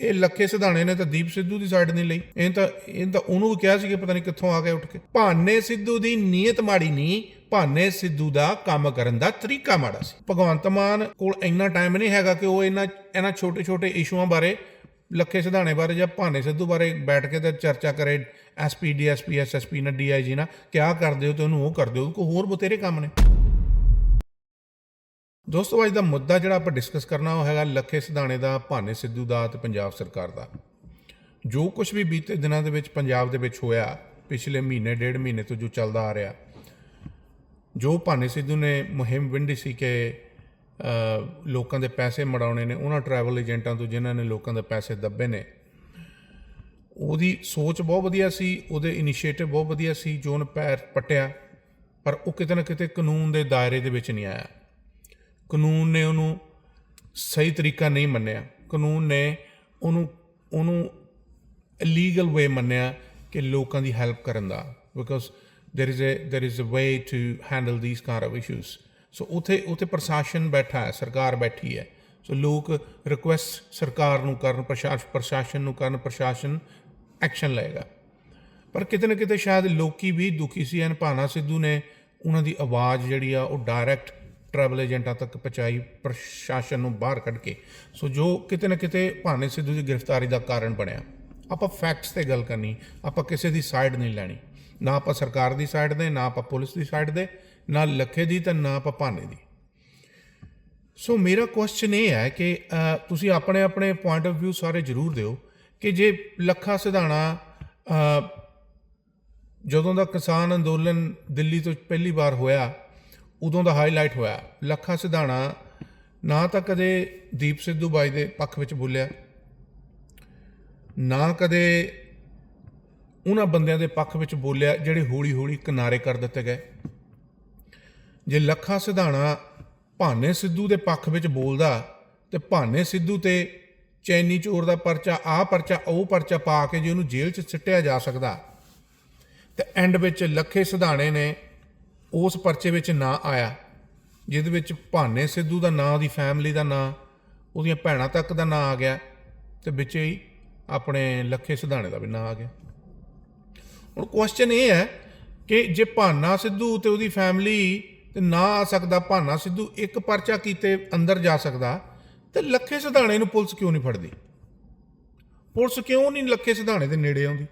ਇਹ ਲੱਖੇ ਸਿਧਾਣੇ ਨੇ ਤਾਂ ਦੀਪ ਸਿੱਧੂ ਦੀ ਸਾਈਡ ਨਹੀਂ ਲਈ। ਇਹ ਤਾਂ ਇਹ ਤਾਂ ਉਹਨੂੰ ਵੀ ਕਿਹਾ ਸੀ ਕਿ ਪਤਾ ਨਹੀਂ ਕਿੱਥੋਂ ਆ ਗਏ ਉੱਠ ਕੇ। ਭਾਨੇ ਸਿੱਧੂ ਦੀ ਨੀਅਤ ਮਾੜੀ ਨਹੀਂ, ਭਾਨੇ ਸਿੱਧੂ ਦਾ ਕੰਮ ਕਰਨ ਦਾ ਤਰੀਕਾ ਮਾੜਾ ਸੀ। ਭਗਵੰਤ ਮਾਨ ਕੋਲ ਇੰਨਾ ਟਾਈਮ ਨਹੀਂ ਹੈਗਾ ਕਿ ਉਹ ਇਹਨਾਂ ਇਹਨਾਂ ਛੋਟੇ ਛੋਟੇ ਇਸ਼ੂਆਂ ਬਾਰੇ, ਲੱਖੇ ਸਿਧਾਣੇ ਬਾਰੇ ਜਾਂ ਭਾਨੇ ਸਿੱਧੂ ਬਾਰੇ ਬੈਠ ਕੇ ਤਾਂ ਚਰਚਾ ਕਰੇ ਐਸਪੀ ਡੀਐਸਪੀ ਐਸਐਸਪੀ ਨਾਲ ਡੀਆਈਜੀ ਨਾਲ, ਕਿਆ ਕਰਦੇ ਹੋ ਤੇ ਉਹਨੂੰ ਉਹ ਕਰਦੇ ਹੋ ਕੋਈ ਹੋਰ ਬਤੇਰੇ ਕੰਮ ਨੇ। ਦੋਸਤੋ, ਅੱਜ ਦਾ ਮੁੱਦਾ ਜਿਹੜਾ ਆਪਾਂ ਡਿਸਕਸ ਕਰਨਾ, ਉਹ ਹੈਗਾ ਲੱਖੇ ਸਿਧਾਣੇ ਦਾ, ਭਾਨੇ ਸਿੱਧੂ ਦਾ ਤੇ ਪੰਜਾਬ ਸਰਕਾਰ ਦਾ। ਜੋ ਕੁਝ ਵੀ ਬੀਤੇ ਦਿਨਾਂ ਦੇ ਵਿੱਚ ਪੰਜਾਬ ਦੇ ਵਿੱਚ ਹੋਇਆ, ਪਿਛਲੇ ਮਹੀਨੇ, ਡੇਢ ਮਹੀਨੇ ਤੋਂ ਜੋ ਚੱਲਦਾ ਆ ਰਿਹਾ, ਜੋ ਭਾਨੇ ਸਿੱਧੂ ਨੇ ਮੁਹਿੰਮ ਵਿੰਡੀ ਸੀ ਕਿ ਲੋਕਾਂ ਦੇ ਪੈਸੇ ਮੜਾਉਣੇ ਨੇ, ਉਹਨਾਂ ਟਰੈਵਲ ਏਜੰਟਾਂ ਤੋਂ ਜਿਨ੍ਹਾਂ ਨੇ ਲੋਕਾਂ ਦੇ ਪੈਸੇ ਦੱਬੇ ਨੇ, ਉਹਦੀ ਸੋਚ ਬਹੁਤ ਵਧੀਆ ਸੀ, ਉਹਦੇ ਇਨੀਸ਼ੀਏਟਿਵ ਬਹੁਤ ਵਧੀਆ ਸੀ, ਜੋ ਉਹਨੇ ਪੈਰ ਪਟਿਆ, ਪਰ ਉਹ ਕਿਤੇ ਨਾ ਕਿਤੇ ਕਾਨੂੰਨ ਦੇ ਦਾਇਰੇ ਦੇ ਵਿੱਚ ਨਹੀਂ ਆਇਆ। ਕਾਨੂੰਨ ਨੇ ਉਹਨੂੰ ਸਹੀ ਤਰੀਕਾ ਨਹੀਂ ਮੰਨਿਆ। ਕਾਨੂੰਨ ਨੇ ਉਹਨੂੰ ਉਹਨੂੰ ਇਲੀਗਲ ਵੇ ਮੰਨਿਆ ਕਿ ਲੋਕਾਂ ਦੀ ਹੈਲਪ ਕਰਨ ਦਾ। Because there is a, there is a way to handle these kind of issues so ਉਥੇ ਉਥੇ ਪ੍ਰਸ਼ਾਸਨ ਬੈਠਾ ਹੈ, ਸਰਕਾਰ ਬੈਠੀ ਹੈ। ਸੋ ਲੋਕ ਰਿਕੁਐਸਟ ਸਰਕਾਰ ਨੂੰ ਕਰਨ ਪ੍ਰਸ਼ਾਸਨ ਪ੍ਰਸ਼ਾਸਨ ਨੂੰ ਕਰਨ, ਪ੍ਰਸ਼ਾਸਨ ਐਕਸ਼ਨ ਲਏਗਾ। ਪਰ ਕਿਤੇ ਨਾ ਕਿਤੇ ਸ਼ਾਇਦ ਲੋਕੀ ਵੀ ਦੁਖੀ ਸੀ। ਐਨ ਭਾਨਾ ਸਿੱਧੂ ਨੇ ਉਹਨਾਂ ਦੀ ਆਵਾਜ਼ ਜਿਹੜੀ ਆ ਉਹ ਡਾਇਰੈਕਟ ਟਰੈਵਲ ਏਜੰਟਾਂ ਤੱਕ ਪਹੁੰਚਾਈ, ਪ੍ਰਸ਼ਾਸਨ ਨੂੰ ਬਾਹਰ ਕੱਢ ਕੇ। ਸੋ ਜੋ ਕਿਤੇ ਨਾ ਕਿਤੇ ਭਾਨੇ ਸਿੱਧੂ ਦੀ ਗ੍ਰਿਫਤਾਰੀ ਦਾ ਕਾਰਨ ਬਣਿਆ। ਆਪਾਂ ਫੈਕਟਸ ਤੇ ਗੱਲ ਕਰਨੀ, ਆਪਾਂ ਕਿਸੇ ਦੀ ਸਾਈਡ ਨਹੀਂ ਲੈਣੀ। ਨਾ ਆਪਾਂ ਸਰਕਾਰ ਦੀ ਸਾਈਡ ਦੇ, ਨਾ ਆਪਾਂ ਪੁਲਿਸ ਦੀ ਸਾਈਡ ਦੇ, ਨਾ ਲੱਖੇ ਦੀ ਤੇ ਨਾ ਆਪਾਂ ਭਾਨੇ ਦੀ। ਸੋ ਮੇਰਾ ਕੁਐਸਚਨ ਇਹ ਹੈ ਕਿ ਤੁਸੀਂ ਆਪਣੇ ਆਪਣੇ ਪੁਆਇੰਟ ਆਫ View ਸਾਰੇ ਜ਼ਰੂਰ ਦਿਓ ਕਿ ਜੇ ਲੱਖਾ ਸਿਧਾਣਾ ਜਦੋਂ ਦਾ ਕਿਸਾਨ ਅੰਦੋਲਨ ਦਿੱਲੀ ਤੋਂ ਪਹਿਲੀ ਵਾਰ ਹੋਇਆ ਉਦੋਂ ਦਾ ਹਾਈਲਾਈਟ ਹੋਇਆ। ਲੱਖਾ ਸਿਧਾਣਾ ਨਾ ਤਾਂ ਕਦੇ ਦੀਪ ਸਿੱਧੂ ਬਾਈ ਦੇ ਪੱਖ ਵਿੱਚ ਬੋਲਿਆ। ਨਾ ਕਦੇ ਉਹਨਾਂ ਬੰਦਿਆਂ ਦੇ ਪੱਖ ਵਿੱਚ ਬੋਲਿਆ ਜਿਹੜੇ ਹੌਲੀ ਹੌਲੀ ਕਿਨਾਰੇ ਕਰ ਦਿੱਤੇ ਗਏ। ਜੇ ਲੱਖਾ ਸਿਧਾਣਾ ਭਾਨੇ ਸਿੱਧੂ ਦੇ ਪੱਖ ਵਿੱਚ ਬੋਲਦਾ ਤੇ ਭਾਨੇ ਸਿੱਧੂ ਤੇ ਚੈਨੀ ਚੋਰ ਦਾ ਪਰਚਾ, ਆਹ ਪਰਚਾ, ਉਹ ਪਰਚਾ ਪਾ ਕੇ ਜੇ ਉਹਨੂੰ ਜੇਲ੍ਹ 'ਚ ਸਿੱਟਿਆ ਜਾ ਸਕਦਾ, ਤੇ ਐਂਡ ਵਿੱਚ ਲੱਖੇ ਸਿਧਾਣੇ ਨੇ ਉਸ ਪਰਚੇ ਵਿੱਚ ਨਾਂ ਆਇਆ, ਜਿਹਦੇ ਵਿੱਚ ਭਾਨੇ ਸਿੱਧੂ ਦਾ ਨਾਂ, ਉਹਦੀ ਫੈਮਿਲੀ ਦਾ ਨਾਂ, ਉਹਦੀਆਂ ਭੈਣਾਂ ਤੱਕ ਦਾ ਨਾਂ ਆ ਗਿਆ ਤੇ ਵਿੱਚ ਹੀ ਆਪਣੇ ਲੱਖੇ ਸਿਧਾਣੇ ਦਾ ਵੀ ਨਾਂ ਆ ਗਿਆ। ਹੁਣ ਕੁਐਸਚਨ ਇਹ ਹੈ ਕਿ ਜੇ ਭਾਨਾ ਸਿੱਧੂ ਤੇ ਉਹਦੀ ਫੈਮਿਲੀ ਤੇ ਨਾ ਆ ਸਕਦਾ, ਭਾਨਾ ਸਿੱਧੂ ਇੱਕ ਪਰਚਾ ਕੀਤੇ ਅੰਦਰ ਜਾ ਸਕਦਾ, ਤੇ ਲੱਖੇ ਸਿਧਾਣੇ ਨੂੰ ਪੁਲਿਸ ਕਿਉਂ ਨਹੀਂ ਫੜਦੀ? ਪੁਲਿਸ ਕਿਉਂ ਨਹੀਂ ਲੱਖੇ ਸਿਧਾਣੇ ਦੇ ਨੇੜੇ ਆਉਂਦੀ?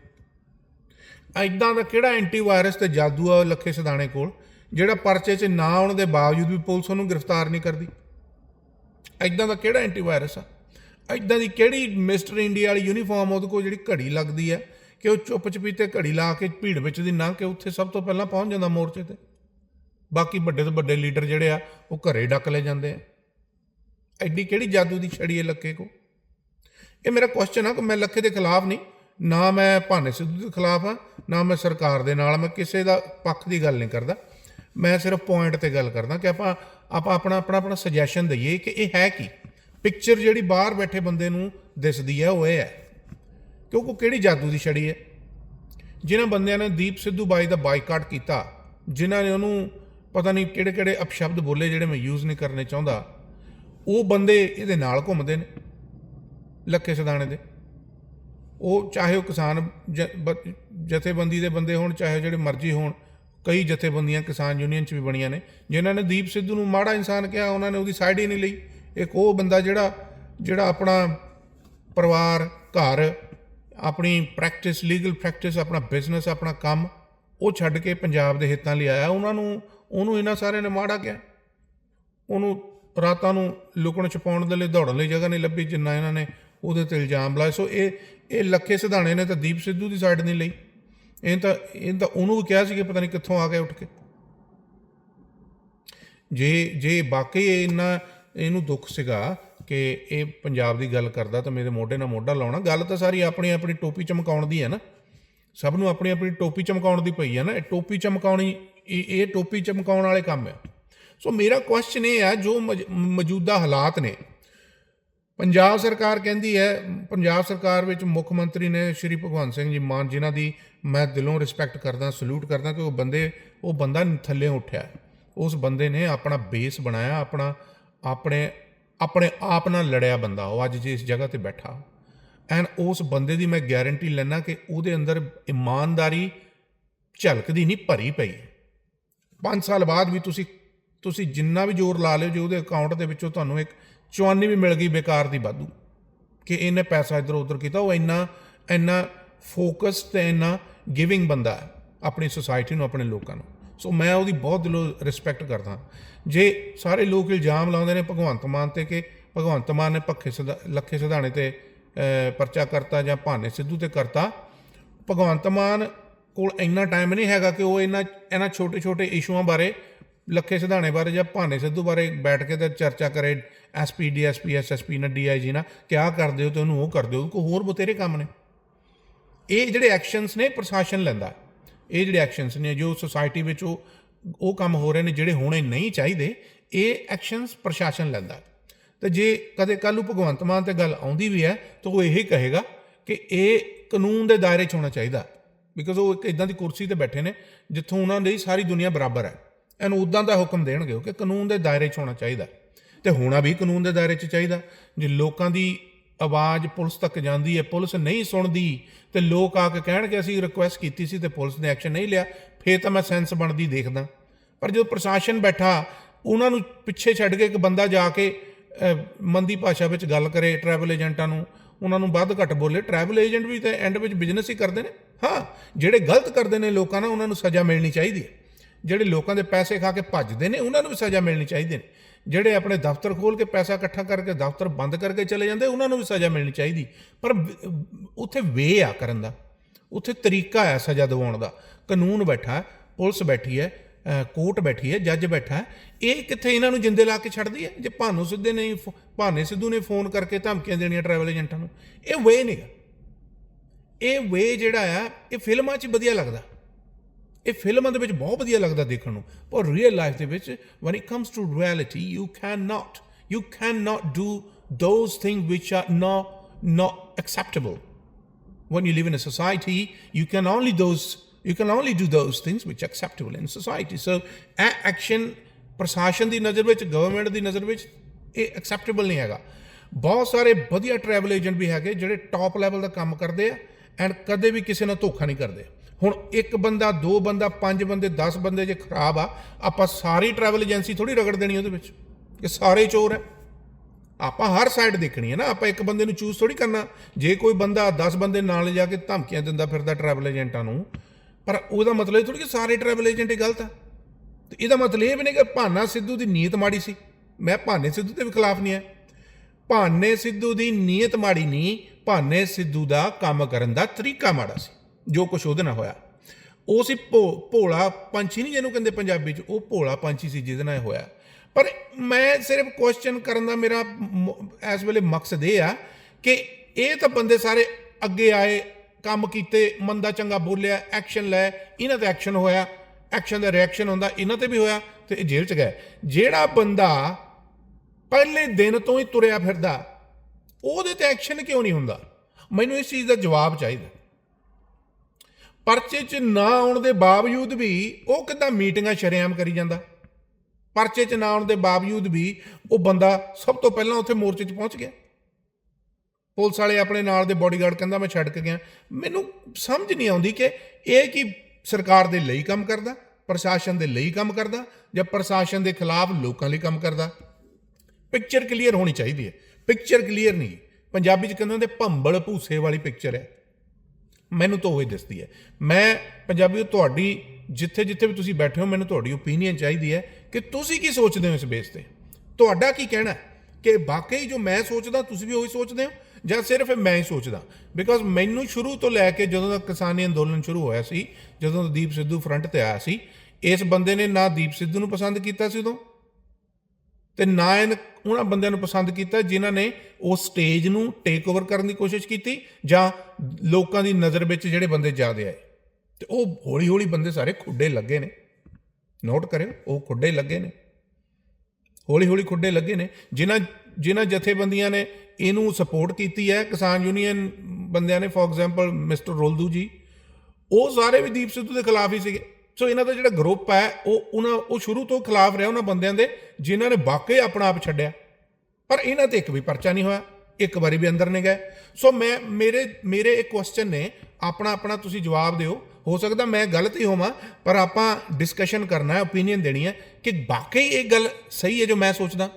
ਐਦਾਂ ਦਾ ਕਿਹੜਾ ਐਂਟੀਵਾਇਰਸ ਤੇ ਜਾਦੂ ਆ ਲੱਖੇ ਸਦਾਣੇ ਕੋਲ, ਜਿਹੜਾ ਪਰਚੇ 'ਚ ਨਾ ਆਉਣ ਦੇ ਬਾਵਜੂਦ ਵੀ ਪੁਲਿਸ ਉਹਨੂੰ ਗ੍ਰਿਫਤਾਰ ਨਹੀਂ ਕਰਦੀ? ਐਦਾਂ ਦਾ ਕਿਹੜਾ ਐਂਟੀਵਾਇਰਸ ਆ? ਐਦਾਂ ਦੀ ਕਿਹੜੀ ਮਿਸਟਰ ਇੰਡੀਆ ਵਾਲੀ ਯੂਨੀਫਾਰਮ ਉਹਦੇ ਕੋਲ ਜਿਹੜੀ ਘੜੀ ਲੱਗਦੀ ਆ, ਕਿ ਉਹ ਚੁੱਪ ਚਪੀਤੇ ਘੜੀ ਲਾ ਕੇ ਭੀੜ ਵਿੱਚ ਦੀ ਨਾ ਕਿ ਉੱਥੇ ਸਭ ਤੋਂ ਪਹਿਲਾਂ ਪਹੁੰਚ ਜਾਂਦਾ ਮੋਰਚੇ ਤੇ? ਬਾਕੀ ਵੱਡੇ ਤੋਂ ਵੱਡੇ ਲੀਡਰ ਜਿਹੜੇ ਆ, ਉਹ ਘਰੇ ਡੱਕ ਲੈ ਜਾਂਦੇ ਆ। ਐਡੀ ਕਿਹੜੀ ਜਾਦੂ ਦੀ ਛੜੀ ਹੈ ਲੱਕੇ ਕੋ ਇਹ ਮੇਰਾ ਕੁਐਸਚਨ ਆ ਕਿ ਮੈਂ ਲੱਖੇ ਦੇ ਖਿਲਾਫ ਨਹੀਂ ਨਾ ਮੈਂ ਭਾਨੇ ਸਿੱਧੂ ਦੇ ਖਿਲਾਫ ਹਾਂ ਨਾ ਮੈਂ ਸਰਕਾਰ ਦੇ ਨਾਲ, ਮੈਂ ਕਿਸੇ ਦਾ ਪੱਖ ਦੀ ਗੱਲ ਨਹੀਂ ਕਰਦਾ। ਮੈਂ ਸਿਰਫ ਪੁਆਇੰਟ ਤੇ ਗੱਲ ਕਰਦਾ ਕਿ ਆਪਾਂ ਆਪਾਂ ਆਪਣਾ ਆਪਣਾ ਆਪਣਾ ਸੁਜੈਸ਼ਨ ਦਈਏ ਕਿ ਇਹ ਹੈ ਕੀ? ਪਿਕਚਰ ਜਿਹੜੀ ਬਾਹਰ ਬੈਠੇ ਬੰਦੇ ਨੂੰ ਦਿਸਦੀ ਹੈ, ਉਹ ਇਹ ਹੈ। ਕਿ ਉਹ ਕਿਹੜੀ ਜਾਦੂ ਦੀ ਛੜੀ ਹੈ? ਜਿਨ੍ਹਾਂ ਬੰਦਿਆਂ ਨੇ ਦੀਪ ਸਿੱਧੂ ਬਾਈ ਦਾ ਬਾਈਕਾਟ ਕੀਤਾ, ਜਿਨ੍ਹਾਂ ਨੇ ਉਹਨੂੰ ਪਤਾ ਨਹੀਂ ਕਿਹੜੇ ਕਿਹੜੇ ਅਪਸ਼ਬਦ ਬੋਲੇ ਜਿਹੜੇ ਮੈਂ ਯੂਜ਼ ਨਹੀਂ ਕਰਨੇ ਚਾਹੁੰਦਾ, ਉਹ ਬੰਦੇ ਇਹਦੇ ਨਾਲ ਘੁੰਮਦੇ ਨੇ, ਲੱਖੇ ਸਦਾਣੇ ਦੇ। ਉਹ ਚਾਹੇ ਉਹ ਕਿਸਾਨ ਜਥੇਬੰਦੀ ਦੇ ਬੰਦੇ ਹੋਣ, ਚਾਹੇ ਜਿਹੜੇ ਮਰਜ਼ੀ ਹੋਣ, ਕਈ ਜਥੇਬੰਦੀਆਂ ਕਿਸਾਨ ਯੂਨੀਅਨ ਚ ਵੀ ਬਣੀਆਂ ਨੇ, ਜਿਨ੍ਹਾਂ ਨੇ ਦੀਪ ਸਿੱਧੂ ਨੂੰ ਮਾੜਾ ਇਨਸਾਨ ਕਿਹਾ, ਉਹਨਾਂ ਨੇ ਉਹਦੀ ਸਾਈਡ ਹੀ ਨਹੀਂ ਲਈ। ਇੱਕ ਉਹ ਬੰਦਾ ਜਿਹੜਾ ਜਿਹੜਾ ਆਪਣਾ ਪਰਿਵਾਰ, ਘਰ, ਆਪਣੀ ਪ੍ਰੈਕਟਿਸ ਲੀਗਲ ਪ੍ਰੈਕਟਿਸ ਆਪਣਾ ਬਿਜ਼ਨਸ ਆਪਣਾ ਕੰਮ, ਉਹ ਛੱਡ ਕੇ ਪੰਜਾਬ ਦੇ ਹਿੱਤਾਂ ਲਈ ਆਇਆ। ਉਹਨਾਂ ਨੂੰ, ਉਹਨੂੰ ਇਹਨਾਂ ਸਾਰਿਆਂ ਨੇ ਮਾੜਾ ਕਿਹਾ। ਉਹਨੂੰ ਰਾਤਾਂ ਨੂੰ ਲੁਕਣ ਛਪਾਉਣ ਦੇ ਲਈ, ਦੌੜਨ ਲਈ ਜਗ੍ਹਾ ਨਹੀਂ ਲੱਭੀ, ਜਿੰਨਾ ਇਹਨਾਂ ਨੇ ਉਹਦੇ ਤੇ ਇਲਜ਼ਾਮ ਲਾਏ। ਸੋ ਇਹ ਇਹ ਲੱਖੇ ਸਿਧਾਣੇ ਨੇ ਤਾਂ ਦੀਪ ਸਿੱਧੂ ਦੀ ਸਾਈਡ ਨਹੀਂ ਲਈ। ਇਹ ਤਾਂ ਇਹ ਤਾਂ ਉਹਨੂੰ ਵੀ ਕਿਹਾ ਸੀ ਕਿ ਪਤਾ ਨਹੀਂ ਕਿੱਥੋਂ ਆ ਗਿਆ ਉੱਠ ਕੇ। ਜੇ ਜੇ ਵਾਕਈ ਇੰਨਾ, ਇਹਨੂੰ ਦੁੱਖ ਸੀਗਾ ਕਿ ਇਹ ਪੰਜਾਬ ਦੀ ਗੱਲ ਕਰਦਾ ਤਾਂ ਮੇਰੇ ਮੋਢੇ ਨਾਲ ਮੋਢਾ ਲਾਉਣਾ। ਗੱਲ ਤਾਂ ਸਾਰੀ ਆਪਣੀ ਆਪਣੀ ਟੋਪੀ ਚਮਕਾਉਣ ਦੀ ਹੈ ਨਾ। ਸਭ ਨੂੰ ਆਪਣੀ ਆਪਣੀ ਟੋਪੀ ਚਮਕਾਉਣ ਦੀ ਪਈ ਹੈ ਨਾ। ਇਹ ਟੋਪੀ ਚਮਕਾਉਣੀ ਇਹ ਇਹ ਟੋਪੀ ਚਮਕਾਉਣ ਵਾਲੇ ਕੰਮ ਹੈ। ਸੋ ਮੇਰਾ ਕੁਐਸਚਨ ਇਹ ਹੈ, ਜੋ ਮੌਜ- ਮੌਜੂਦਾ ਹਾਲਾਤ ਨੇ ਪੰਜਾਬ ਸਰਕਾਰ ਕਹਿੰਦੀ ਹੈ, ਪੰਜਾਬ ਸਰਕਾਰ ਵਿੱਚ ਮੁੱਖ ਮੰਤਰੀ ਨੇ ਸ਼੍ਰੀ ਭਗਵੰਤ ਸਿੰਘ ਜੀ ਮਾਨ ਜਿਨ੍ਹਾਂ ਦੀ ਮੈਂ ਦਿਲੋਂ ਰਿਸਪੈਕਟ ਕਰਦਾ ਸਲੂਟ ਕਰਦਾ ਕਿ ਉਹ ਬੰਦੇ, ਉਹ ਬੰਦਾ ਥੱਲੇ ਉੱਠਿਆ। ਉਸ ਬੰਦੇ ਨੇ ਆਪਣਾ ਬੇਸ ਬਣਾਇਆ, ਆਪਣਾ, ਆਪਣੇ ਆਪਣੇ ਆਪ ਨਾਲ ਲੜਿਆ ਬੰਦਾ, ਉਹ ਅੱਜ ਜੇ ਇਸ ਜਗ੍ਹਾ ਤੇ ਬੈਠਾ। ਐਂਡ ਉਸ ਬੰਦੇ ਦੀ ਮੈਂ ਗਾਰੰਟੀ ਲੈਣਾ ਕਿ ਉਹਦੇ ਅੰਦਰ ਇਮਾਨਦਾਰੀ ਝਲਕਦੀ ਨਹੀਂ, ਭਰੀ ਪਈ। ਹੈ 5 ਸਾਲ ਬਾਅਦ ਵੀ ਤੁਸੀਂ ਤੁਸੀਂ ਜਿੰਨਾ ਵੀ ਜ਼ੋਰ ਲਾ ਲਿਓ, ਜੇ ਉਹਦੇ ਅਕਾਊਂਟ ਦੇ ਵਿੱਚੋਂ ਤੁਹਾਨੂੰ ਇੱਕ ਚੁਆਨੀ ਵੀ ਮਿਲ ਗਈ ਬੇਕਾਰ ਦੀ ਵਾਧੂ। ਕਿ ਇਹਨੇ ਪੈਸਾ ਇੱਧਰ ਉੱਧਰ ਕੀਤਾ, ਉਹ ਇੰਨਾ ਇੰਨਾ ਫੋਕਸ ਤੇ ਇੰਨਾ ਗਿਵਿੰਗ ਬੰਦਾ ਹੈ ਆਪਣੀ ਸੁਸਾਇਟੀ ਨੂੰ, ਆਪਣੇ ਲੋਕਾਂ ਨੂੰ। ਸੋ ਮੈਂ ਉਹਦੀ ਬਹੁਤ ਦਿਲੋਂ ਰਿਸਪੈਕਟ ਕਰਦਾ ਜੇ ਸਾਰੇ ਲੋਕ ਇਲਜ਼ਾਮ ਲਾਉਂਦੇ ਨੇ ਭਗਵੰਤ ਮਾਨ ਤੇ ਕਿ ਭਗਵੰਤ ਮਾਨ ਨੇ ਪੱਖੇ ਸਿਧਾ- ਲੱਖੇ ਸਿਧਾਣੇ ਤੇ ਪਰਚਾ ਕਰਤਾ ਜਾਂ ਭਾਨੇ ਸਿੱਧੂ ਤੇ ਕਰਤਾ, ਭਗਵੰਤ ਮਾਨ ਕੋਲ ਇੰਨਾ ਟਾਈਮ ਨਹੀਂ ਹੈਗਾ ਕਿ ਉਹ ਇਹਨਾਂ ਇਹਨਾਂ ਛੋਟੇ ਛੋਟੇ ਇਸ਼ੂਆਂ ਬਾਰੇ, ਲੱਖੇ ਸਿਧਾਣੇ ਬਾਰੇ ਜਾਂ ਭਾਨੇ ਸਿੱਧੂ ਬਾਰੇ ਬੈਠ ਕੇ ਤੇ ਚਰਚਾ ਕਰੇ ਐਸਪੀ, ਡੀਐਸਪੀ, ਐਸਐਸਪੀ ਨਾਲ ਡੀਆਈਜੀ ਨਾਲ ਕਿਆ ਕਰਦੇ ਹੋ ਤੇ ਉਹਨੂੰ ਉਹ ਕਰਦੇ ਹੋ ਕੋ ਹੋਰ ਬਤੇਰੇ ਕੰਮ ਨੇ। ਇਹ ਜਿਹੜੇ ਐਕਸ਼ਨਸ ਨੇ, ਪ੍ਰਸ਼ਾਸਨ ਲੈਂਦਾ ਇਹ ਜਿਹੜੇ ਐਕਸ਼ਨਸ ਨੇ, ਜੋ ਸੋਸਾਇਟੀ ਵਿੱਚ ਉਹ ਉਹ ਕੰਮ ਹੋ ਰਹੇ ਨੇ, ਜਿਹੜੇ ਹੋਣੇ ਨਹੀਂ ਚਾਹੀਦੇ, ਇਹ ਐਕਸ਼ਨਸ ਪ੍ਰਸ਼ਾਸਨ ਲੈਂਦਾ ਹੈ। ਤੇ ਜੇ ਕਦੇ ਕੱਲ੍ਹ ਨੂੰ ਭਗਵੰਤ ਮਾਨ ਤੇ ਗੱਲ ਆਉਂਦੀ ਵੀ ਹੈ, ਤਾਂ ਉਹ ਇਹੀ ਕਹੇਗਾ ਕਿ ਇਹ ਕਾਨੂੰਨ ਦੇ ਦਾਇਰੇ 'ਚ ਹੋਣਾ ਚਾਹੀਦਾ ਬਿਕਾਜ਼ ਉਹ ਇੱਕ ਇਦਾਂ ਦੀ ਕੁਰਸੀ ਤੇ ਬੈਠੇ ਨੇ, ਜਿੱਥੋਂ ਉਹਨਾਂ ਲਈ ਸਾਰੀ ਦੁਨੀਆ ਬਰਾਬਰ ਹੈ। ਇਹਨੂੰ ਉਦਾਂ ਦਾ ਹੁਕਮ ਦੇਣਗੇ ਉਹ ਕਿ ਕਾਨੂੰਨ ਦੇ ਦਾਇਰੇ 'ਚ ਹੋਣਾ ਚਾਹੀਦਾ ਤੇ ਹੋਣਾ ਵੀ ਕਾਨੂੰਨ ਦੇ ਦਾਇਰੇ 'ਚ ਚਾਹੀਦਾ। ਜੇ ਲੋਕਾਂ ਦੀ ਆਵਾਜ਼ ਪੁਲਿਸ ਤੱਕ ਜਾਂਦੀ ਹੈ, ਪੁਲਿਸ ਨਹੀਂ ਸੁਣਦੀ, ਤੇ ਲੋਕ ਆ ਕੇ ਕਹਿਣਗੇ ਅਸੀਂ ਰਿਕੁਐਸਟ ਕੀਤੀ ਸੀ ਤੇ ਪੁਲਿਸ ਨੇ ਐਕਸ਼ਨ ਨਹੀਂ ਲਿਆ, ਫੇਰ ਤਾਂ ਮੈਂ ਸੈਂਸ ਬਣਦੀ ਦੇਖਦਾ। ਪਰ ਜਦੋਂ ਪ੍ਰਸ਼ਾਸਨ ਬੈਠਾ, ਉਹਨਾਂ ਨੂੰ ਪਿੱਛੇ ਛੱਡ ਕੇ ਇੱਕ ਬੰਦਾ ਜਾ ਕੇ ਮੰਦੀ ਭਾਸ਼ਾ ਵਿੱਚ ਗੱਲ ਕਰੇ ਟਰੈਵਲ ਏਜੰਟਾਂ ਨੂੰ, ਉਹਨਾਂ ਨੂੰ ਵੱਧ ਘੱਟ ਬੋਲੇ। ਟਰੈਵਲ ਏਜੰਟ ਵੀ ਤਾਂ ਐਂਡ ਵਿੱਚ ਬਿਜ਼ਨਸ ਹੀ ਕਰਦੇ ਨੇ। ਹਾਂ, ਜਿਹੜੇ ਗਲਤ ਕਰਦੇ ਨੇ ਲੋਕਾਂ ਨਾਲ, ਉਹਨਾਂ ਨੂੰ ਸਜ਼ਾ ਮਿਲਣੀ ਚਾਹੀਦੀ ਹੈ। ਜਿਹੜੇ ਲੋਕਾਂ ਦੇ ਪੈਸੇ ਖਾ ਕੇ ਭੱਜਦੇ ਨੇ, ਉਹਨਾਂ ਨੂੰ ਵੀ ਸਜ਼ਾ ਮਿਲਣੀ ਚਾਹੀਦੀ ਨੇ ਜਿਹੜੇ ਆਪਣੇ ਦਫ਼ਤਰ ਖੋਲ ਕੇ ਪੈਸਾ ਇਕੱਠਾ ਕਰਕੇ ਦਫ਼ਤਰ ਬੰਦ ਕਰਕੇ ਚਲੇ ਜਾਂਦੇ, ਉਹਨਾਂ ਨੂੰ ਵੀ ਸਜ਼ਾ ਮਿਲਣੀ ਚਾਹੀਦੀ। ਪਰ ਉੱਥੇ ਵੇ ਆ ਕਰਨ ਦਾ। ਉੱਥੇ ਤਰੀਕਾ ਆ ਸਜ਼ਾ ਦਿਵਾਉਣ ਦਾ। ਕਾਨੂੰਨ ਬੈਠਾ ਪੁਲਿਸ ਬੈਠੀ ਹੈ ਕੋਰਟ ਬੈਠੀ ਹੈ, ਜੱਜ ਬੈਠਾ ਹੈ। ਇਹ ਕਿੱਥੇ ਇਹਨਾਂ ਨੂੰ ਜਿੰਦੇ ਲਾ ਕੇ ਛੱਡਦੀ ਹੈ? ਜੇ ਭਾਨੂ ਸਿੱਧੇ ਨੇ ਫੋ- ਭਾਨੇ ਸਿੱਧੂ ਨੇ ਫੋਨ ਕਰਕੇ ਧਮਕੀਆਂ ਦੇਣੀਆਂ ਟਰੈਵਲ ਏਜੰਟਾਂ ਨੂੰ, ਇਹ ਵੇ ਨਹੀਂਗਾ ਇਹ ਵੇ ਜਿਹੜਾ ਆ, ਇਹ ਫਿਲਮਾਂ 'ਚ ਵਧੀਆ ਲੱਗਦਾ। ਇਹ ਫਿਲਮਾਂ ਦੇ ਵਿੱਚ ਬਹੁਤ ਵਧੀਆ ਲੱਗਦਾ ਦੇਖਣ ਨੂੰ ਪਰ ਰੀਅਲ ਲਾਈਫ ਦੇ ਵਿੱਚ when it comes to reality you can not you can not do those things which are not not acceptable when you live in a society you can only those you can only do those things which are acceptable in society so action ਪ੍ਰਸ਼ਾਸਨ ਦੀ ਨਜ਼ਰ ਵਿੱਚ government ਦੀ ਨਜ਼ਰ ਵਿੱਚ ਇਹ acceptable ਨਹੀਂ ਹੈਗਾ ਬਹੁਤ ਸਾਰੇ ਵਧੀਆ ਟਰੈਵਲ ਏਜੰਟ ਵੀ ਹੈਗੇ ਜਿਹੜੇ ਟਾਪ ਲੈਵਲ ਦਾ ਕੰਮ ਕਰਦੇ ਆ ਐਂਡ ਕਦੇ ਵੀ ਕਿਸੇ ਨਾਲ ਧੋਖਾ ਨਹੀਂ ਕਰਦੇ ਹੁਣ ਇੱਕ ਬੰਦਾ, ਦੋ ਬੰਦਾ, ਪੰਜ ਬੰਦੇ 10 ਬੰਦੇ ਜੇ ਖਰਾਬ ਆ, ਆਪਾਂ ਸਾਰੀ ਟਰੈਵਲ ਏਜੰਸੀ ਥੋੜੀ ਰਗੜ ਦੇਣੀ ਉਹਦੇ ਵਿੱਚ। ਕਿ ਸਾਰੇ ਚੋਰ ਹੈ ਆਪਾਂ ਹਰ ਸਾਈਡ ਦੇਖਣੀ ਹੈ ਨਾ, ਆਪਾਂ ਇੱਕ ਬੰਦੇ ਨੂੰ ਚੂਜ਼ ਥੋੜੀ ਕਰਨਾ। ਜੇ ਕੋਈ ਬੰਦਾ 10 ਬੰਦੇ ਨਾਲ ਜਾ ਕੇ ਧਮਕੀਆਂ ਦਿੰਦਾ ਫਿਰਦਾ ਟਰੈਵਲ ਏਜੰਟਾਂ ਨੂੰ, ਪਰ ਉਹਦਾ ਮਤਲਬ ਇਹ ਥੋੜੀ ਕਿ ਸਾਰੇ ਟਰੈਵਲ ਏਜੰਟ ਹੀ ਗਲਤ ਆ। ਤੇ ਇਹਦਾ ਮਤਲਬ ਇਹ ਵੀ ਨਹੀਂ ਕਿ ਭਾਨਾ ਸਿੱਧੂ ਦੀ ਨੀਅਤ ਮਾੜੀ ਸੀ। ਮੈਂ ਭਾਨੇ ਸਿੱਧੂ ਦੇ ਵੀ ਖਿਲਾਫ ਨਹੀਂ ਆ ਭਾਨੇ ਸਿੱਧੂ ਦੀ ਨੀਅਤ ਮਾੜੀ ਨਹੀਂ, ਭਾਨੇ ਸਿੱਧੂ ਦਾ ਕੰਮ ਕਰਨ ਦਾ ਤਰੀਕਾ ਮਾੜਾ ਸੀ। ਜੋ ਕੁਝ ਉਹਦੇ ਨਾਲ ਹੋਇਆ। ਉਹ ਸੀ ਭੋ- ਭੋਲਾ ਪੰਛੀ ਨਹੀਂ ਜਿਹਨੂੰ ਕਹਿੰਦੇ ਪੰਜਾਬੀ 'ਚ, ਉਹ ਭੋਲਾ ਪੰਛੀ ਸੀ ਜਿਹਦੇ ਨਾਲ ਹੋਇਆ। ਪਰ ਮੈਂ ਸਿਰਫ ਕੁਐਸਚਨ ਕਰਨ ਦਾ ਮੇਰਾ ਮ- ਇਸ ਵੇਲੇ ਮਕਸਦ ਇਹ ਆ ਕਿ ਇਹ ਤਾਂ ਬੰਦੇ ਸਾਰੇ ਅੱਗੇ ਆਏ, ਕੰਮ ਕੀਤੇ ਮੰਦਾ ਚੰਗਾ ਬੋਲਿਆ ਐਕਸ਼ਨ ਲੈ, ਇਹਨਾਂ ਤੇ ਐਕਸ਼ਨ ਹੋਇਆ। ਐਕਸ਼ਨ ਦਾ ਰਿਐਕਸ਼ਨ ਹੁੰਦਾ, ਇਹਨਾਂ ਤੇ ਵੀ ਹੋਇਆ ਤੇ ਇਹ ਜੇਲ੍ਹ 'ਚ ਗਏ। ਜਿਹੜਾ ਬੰਦਾ ਪਹਿਲੇ ਦਿਨ ਤੋਂ ਹੀ ਤੁਰਿਆ ਫਿਰਦਾ, ਉਹਦੇ ਤੇ ਐਕਸ਼ਨ ਕਿਉਂ ਨਹੀਂ ਹੁੰਦਾ? ਮੈਨੂੰ ਇਸ ਚੀਜ਼ ਦਾ ਜਵਾਬ ਚਾਹੀਦਾ। ਪਰਚੇ 'ਚ ਨਾ ਆਉਣ ਦੇ ਬਾਵਜੂਦ ਵੀ ਉਹ ਕਿਦਾਂ ਮੀਟਿੰਗਾਂ ਸ਼ਰੇਆਮ ਕਰੀ ਜਾਂਦਾ? ਪਰਚੇ 'ਚ ਨਾ ਆਉਣ ਦੇ ਬਾਵਜੂਦ ਵੀ ਉਹ ਬੰਦਾ ਸਭ ਤੋਂ ਪਹਿਲਾਂ ਉੱਥੇ ਮੋਰਚੇ 'ਚ ਪਹੁੰਚ ਗਿਆ। ਪੁਲਿਸ ਵਾਲੇ ਆਪਣੇ ਨਾਲ ਦੇ ਬਾਡੀਗਾਰਡ ਕਹਿੰਦਾ, ਮੈਂ ਛੱਡ ਕੇ ਗਿਆ। ਮੈਨੂੰ ਸਮਝ ਨਹੀਂ ਆਉਂਦੀ ਕਿ ਇਹ ਕੀ ਸਰਕਾਰ ਦੇ ਲਈ ਕੰਮ ਕਰਦਾ, ਪ੍ਰਸ਼ਾਸਨ ਦੇ ਲਈ ਕੰਮ ਕਰਦਾ, ਜਾਂ ਪ੍ਰਸ਼ਾਸਨ ਦੇ ਖਿਲਾਫ ਲੋਕਾਂ ਲਈ ਕੰਮ ਕਰਦਾ? ਪਿਕਚਰ ਕਲੀਅਰ ਹੋਣੀ ਚਾਹੀਦੀ ਹੈ। ਪਿਕਚਰ ਕਲੀਅਰ ਨਹੀਂ। ਪੰਜਾਬੀ ਚ ਕਹਿੰਦੇ ਹੁੰਦੇ, ਭੰਬਲ ਭੂਸੇ ਵਾਲੀ ਪਿਕਚਰ ਹੈ। ਮੈਨੂੰ ਤਾਂ ਉਹੀ ਦਿਸਦੀ ਹੈ। ਮੈਂ ਪੰਜਾਬੀ ਤੁਹਾਡੀ ਜਿੱਥੇ ਜਿੱਥੇ ਵੀ ਤੁਸੀਂ ਬੈਠੇ ਹੋ, ਮੈਨੂੰ ਤੁਹਾਡੀ ਓਪੀਨੀਅਨ ਚਾਹੀਦੀ ਹੈ ਕਿ ਤੁਸੀਂ ਕੀ ਸੋਚਦੇ ਹੋ ਇਸ ਬੇਸ ਤੇ। ਤੁਹਾਡਾ ਕੀ ਕਹਿਣਾ ਕਿ ਵਾਕਈ ਜੋ ਮੈਂ ਸੋਚਦਾ, ਤੁਸੀਂ ਵੀ ਉਹੀ ਸੋਚਦੇ ਹੋ ਜਾਂ ਸਿਰਫ ਮੈਂ ਹੀ ਸੋਚਦਾ? ਬਿਕਾਜ਼ ਮੈਨੂੰ ਸ਼ੁਰੂ ਤੋਂ ਲੈ ਕੇ ਜਦੋਂ ਦਾ ਕਿਸਾਨੀ ਅੰਦੋਲਨ ਸ਼ੁਰੂ ਹੋਇਆ ਸੀ, ਜਦੋਂ ਦਾ ਦੀਪ ਸਿੱਧੂ ਫਰੰਟ ਤੇ ਆਇਆ ਸੀ, ਇਸ ਬੰਦੇ ਨੇ ਨਾ ਦੀਪ ਸਿੱਧੂ ਨੂੰ ਪਸੰਦ ਕੀਤਾ ਸੀ ਉਦੋਂ। ਤੇ ਨਾ ਇਹਨ ਉਹਨਾਂ ਬੰਦਿਆਂ ਨੂੰ ਪਸੰਦ ਕੀਤਾ ਜਿਨ੍ਹਾਂ ਨੇ ਉਸ ਸਟੇਜ ਨੂੰ ਟੇਕ ਓਵਰ ਕਰਨ ਦੀ ਕੋਸ਼ਿਸ਼ ਕੀਤੀ ਜਾਂ ਲੋਕਾਂ ਦੀ ਨਜ਼ਰ ਵਿੱਚ ਜਿਹੜੇ ਬੰਦੇ ਜ਼ਿਆਦੇ ਆਏ। ਤੇ ਉਹ ਹੌਲੀ ਹੌਲੀ ਬੰਦੇ ਸਾਰੇ ਖੁੱਡੇ ਲੱਗੇ ਨੇ। ਨੋਟ ਕਰਿਓ, ਉਹ ਖੁੱਡੇ ਲੱਗੇ ਨੇ। ਹੌਲੀ ਹੌਲੀ ਖੁੱਡੇ ਲੱਗੇ ਨੇ। ਜਿਨ੍ਹਾਂ ਜਿਨ੍ਹਾਂ ਜਥੇਬੰਦੀਆਂ ਨੇ ਇਹਨੂੰ ਸਪੋਰਟ ਕੀਤੀ ਹੈ, ਕਿਸਾਨ ਯੂਨੀਅਨ ਬੰਦਿਆਂ ਨੇ ਫੋਰ ਐਗਜ਼ਾਮਪਲ ਮਿਸਟਰ ਰੋਲਦੂ ਜੀ, ਉਹ ਸਾਰੇ ਵੀ ਦੀਪ ਸਿੱਧੂ ਦੇ ਖਿਲਾਫ ਹੀ ਸੀਗੇ। ਸੋ ਇਹਨਾਂ ਦਾ ਜਿਹੜਾ ਗਰੁੱਪ ਹੈ, ਉਹ ਉਹਨਾਂ, ਉਹ ਸ਼ੁਰੂ ਤੋਂ ਖਿਲਾਫ ਰਿਹਾ ਉਹਨਾਂ ਬੰਦਿਆਂ ਦੇ, ਜਿਨ੍ਹਾਂ ਨੇ ਵਾਕਈ ਆਪਣਾ ਆਪ ਛੱਡਿਆ। ਪਰ ਇਹਨਾਂ ਤੇ ਇੱਕ ਵੀ ਪਰਚਾ ਨਹੀਂ ਹੋਇਆ। ਇੱਕ ਵਾਰੀ ਵੀ ਅੰਦਰ ਨਹੀਂ ਗਏ। ਸੋ ਮੈਂ, ਮੇਰੇ ਮੇਰੇ ਇਹ ਕੁਐਸਚਨ ਨੇ, ਆਪਣਾ ਆਪਣਾ ਤੁਸੀਂ ਜਵਾਬ ਦਿਓ। ਹੋ ਸਕਦਾ ਮੈਂ ਗਲਤ ਹੀ ਹੋਵਾਂ, ਪਰ ਆਪਾਂ ਡਿਸਕਸ਼ਨ ਕਰਨਾ ਹੈ ਓਪੀਨੀਅਨ ਦੇਣੀ ਹੈ ਕਿ ਵਾਕਈ ਇਹ ਗੱਲ ਸਹੀ ਹੈ ਜੋ ਮੈਂ ਸੋਚਦਾ।